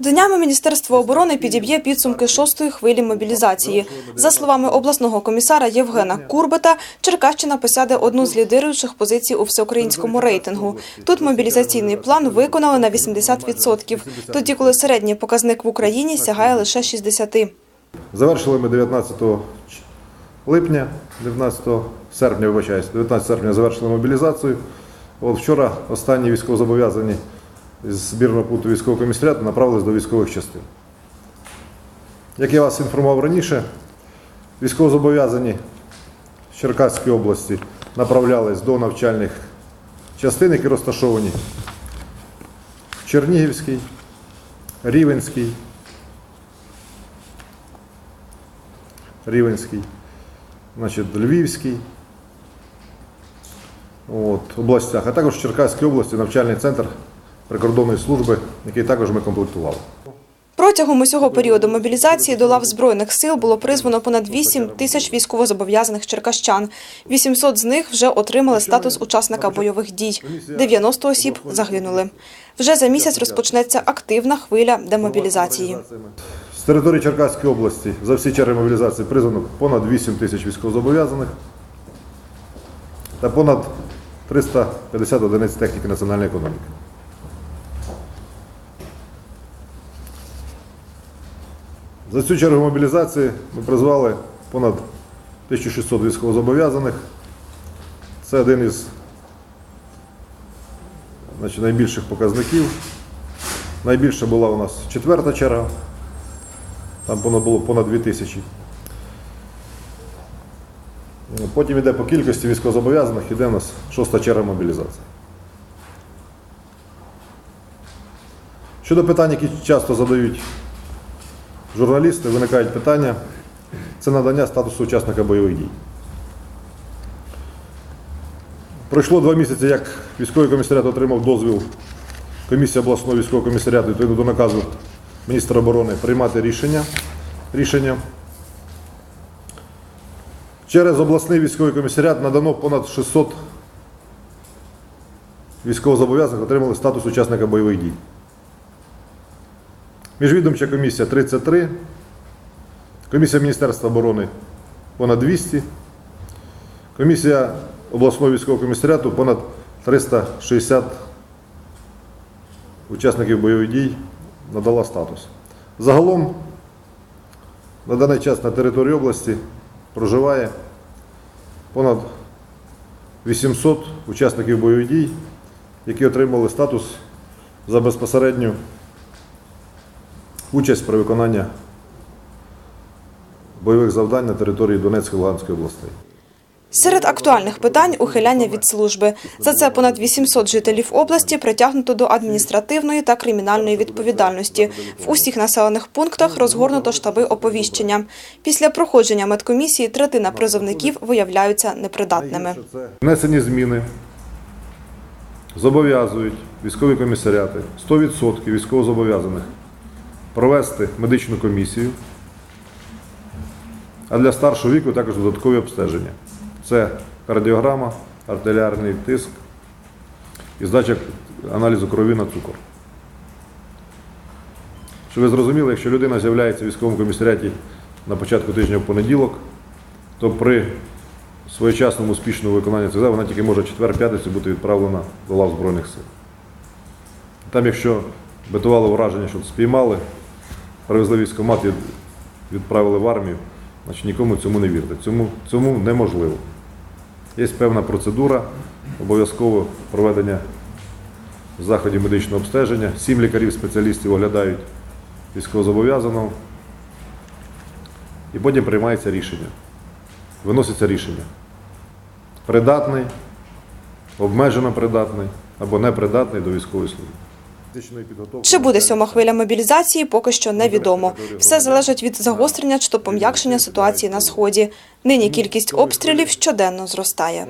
Днями Міністерство оборони підіб'є підсумки шостої хвилі мобілізації. За словами обласного комісара Євгена Курбета, Черкащина посяде одну з лідируючих позицій у всеукраїнському рейтингу. Тут мобілізаційний план виконали на 80%, тоді коли середній показник в Україні сягає лише 60%. Завершили ми 19 липня, 19 серпня, вибачаюсь, 19 серпня завершили мобілізацію. От вчора останні військовозобов'язані з збірного пункту військового комісаріату направились до військових частин. Як я вас інформував раніше, військовозобов'язані з Черкаської області направлялись до навчальних частин, які розташовані в Чернігівській, Рівенській, Рівенський, значить, Львівський от, областях, а також в Черкаській області навчальний центр прикордонної служби, який також ми комплектували. Протягом усього періоду мобілізації до лав Збройних сил було призвано понад 8 тисяч військовозобов'язаних черкащан. 800 з них вже отримали статус учасника бойових дій. 90 осіб загинули. Вже за місяць розпочнеться активна хвиля демобілізації. З території Черкаської області за всі черги мобілізації призвано понад 8 тисяч військовозобов'язаних та понад 350 одиниць техніки національної економіки. За цю чергу мобілізації ми призвали понад 1600 військовозобов'язаних. Це один із значить, найбільших показників. Найбільша була у нас четверта черга, там було понад 2 тисячі. Потім йде по кількості військовозобов'язаних, іде у нас шоста черга мобілізації. Щодо питань, які часто задають журналісти, виникають питання, це надання статусу учасника бойових дій. Пройшло два місяці, як військовий комісаріат отримав дозвіл комісії обласного військового комісаріату відповідно до наказу міністра оборони приймати рішення. рішення. Через обласний військовий комісаріат надано понад 600 військовозобов'язаних отримали статус учасника бойових дій. Міжвідомча комісія 33, комісія Міністерства оборони понад 200, комісія обласного військового комісаріату понад 360 учасників бойових дій надала статус. Загалом на даний час на території області проживає понад 800 учасників бойових дій, які отримали статус за безпосередню участь при виконанні бойових завдань на території Донецької та Луганської областей. Серед актуальних питань – ухиляння від служби. За це понад 800 жителів області притягнуто до адміністративної та кримінальної відповідальності. В усіх населених пунктах розгорнуто штаби оповіщення. Після проходження медкомісії третина призовників виявляються непридатними. Внесені зміни зобов'язують військові комісаріати 100% військовозобов'язаних провести медичну комісію, а для старшого віку також додаткові обстеження. Це кардіограма, артеріальний тиск і здача аналізу крові на цукор. Щоб ви зрозуміли, якщо людина з'являється в військовому комісаріаті на початку тижня в понеділок, то при своєчасному успішному виконанні цих вона тільки може четвер-п'ятницю бути відправлена до лав Збройних сил. Там, якщо битувало враження, що спіймали, привезли військкомат і відправили в армію, значить нікому цьому не вірте. Цьому, цьому неможливо. Є певна процедура, обов'язково проведення заходів медичного обстеження. Сім лікарів-спеціалістів оглядають військовозобов'язаного. І потім приймається рішення. Виноситься рішення. Придатний, обмежено придатний або непридатний до військової служби. Чи буде сьома хвиля мобілізації, поки що невідомо. Все залежить від загострення чи то пом'якшення ситуації на сході. Нині кількість обстрілів щоденно зростає.